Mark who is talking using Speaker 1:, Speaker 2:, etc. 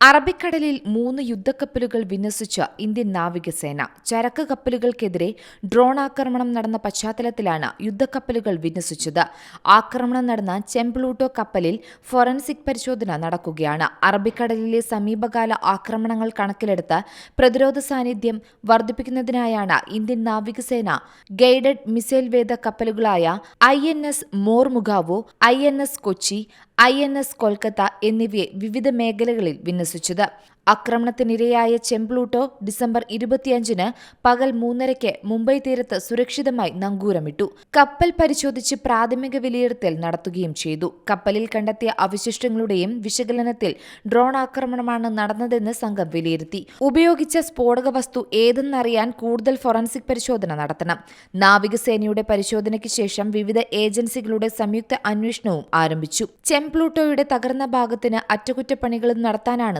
Speaker 1: അറബിക്കടലിൽ മൂന്ന് യുദ്ധക്കപ്പലുകൾ വിന്യസിച്ച ഇന്ത്യൻ നാവികസേന ചരക്ക് കപ്പലുകൾക്കെതിരെ ഡ്രോൺ ആക്രമണം നടന്ന പശ്ചാത്തലത്തിലാണ് യുദ്ധക്കപ്പലുകൾ വിന്യസിച്ചത്. ആക്രമണം നടന്ന ചെംപ്ലൂട്ടോ കപ്പലിൽ ഫോറൻസിക് പരിശോധന നടക്കുകയാണ്. അറബിക്കടലിലെ സമീപകാല ആക്രമണങ്ങൾ കണക്കിലെടുത്ത് പ്രതിരോധ സാന്നിധ്യം വർദ്ധിപ്പിക്കുന്നതിനായാണ് ഇന്ത്യൻ നാവികസേന ഗൈഡഡ് മിസൈൽ വേദ കപ്പലുകളായ I N S Mormugao I N S Kochi I N S Kolkata എന്നിവയെ വിവിധ മേഖലകളിൽ വിന്യസിച്ചത് ആക്രമണത്തിനിരയായ ചെംപ്ലൂട്ടോ ഡിസംബർ ഇരുപത്തിയഞ്ചിന് പകൽ മൂന്നരയ്ക്ക് മുംബൈ തീരത്ത് സുരക്ഷിതമായി നങ്കൂരമിട്ടു. കപ്പൽ പരിശോധിച്ച് പ്രാഥമിക വിലയിരുത്തൽ നടത്തുകയും ചെയ്തു. കപ്പലിൽ കണ്ടെത്തിയ അവശിഷ്ടങ്ങളുടെയും വിശകലനത്തിൽ ഡ്രോൺ ആക്രമണമാണ് നടന്നതെന്ന് സംഘം വിലയിരുത്തി. ഉപയോഗിച്ച സ്ഫോടക വസ്തു ഏതെന്നറിയാൻ കൂടുതൽ ഫോറൻസിക് പരിശോധന നടത്തണം. നാവികസേനയുടെ പരിശോധനയ്ക്ക് ശേഷം വിവിധ ഏജൻസികളുടെ സംയുക്ത അന്വേഷണവും ആരംഭിച്ചു. ചെംപ്ലൂട്ടോയുടെ തകർന്ന ഭാഗത്തിന് അറ്റകുറ്റപ്പണികളും നടത്താനാണ്